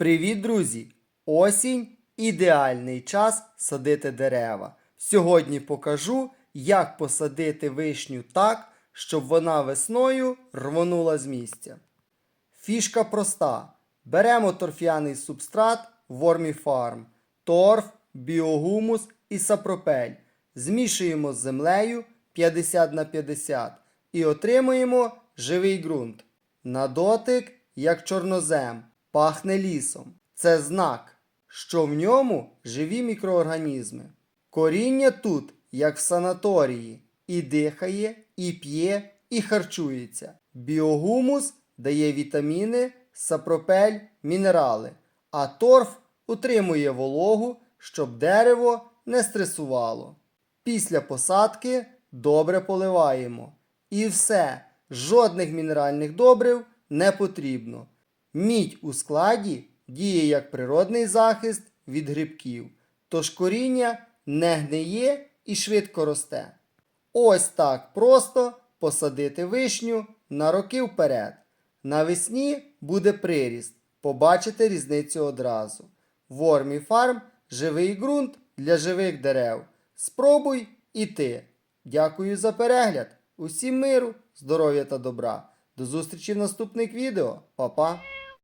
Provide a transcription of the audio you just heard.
Привіт, друзі! Осінь ідеальний час садити дерева. Сьогодні покажу, як посадити вишню так, щоб вона весною рвонула з місця. Фішка проста. Беремо торф'яний субстрат Ворміфарм, торф, біогумус і сапропель. Змішуємо з землею 50 на 50 і отримуємо живий ґрунт. На дотик, як чорнозем, пахне лісом. Це знак, що в ньому живі мікроорганізми. Коріння тут, як в санаторії, і дихає, і п'є, і харчується. Біогумус дає вітаміни, сапропель, мінерали, а торф утримує вологу, щоб дерево не стресувало. Після посадки добре поливаємо. І все, жодних мінеральних добрив не потрібно. Мідь у складі діє як природний захист від грибків, тож коріння не гниє і швидко росте. Ось так просто посадити вишню на роки вперед. Навесні буде приріст, побачите різницю одразу. Вормі фарм живий ґрунт для живих дерев. Спробуй і ти. Дякую за перегляд. Усім миру, здоров'я та добра. До зустрічі в наступних відео. Па-па!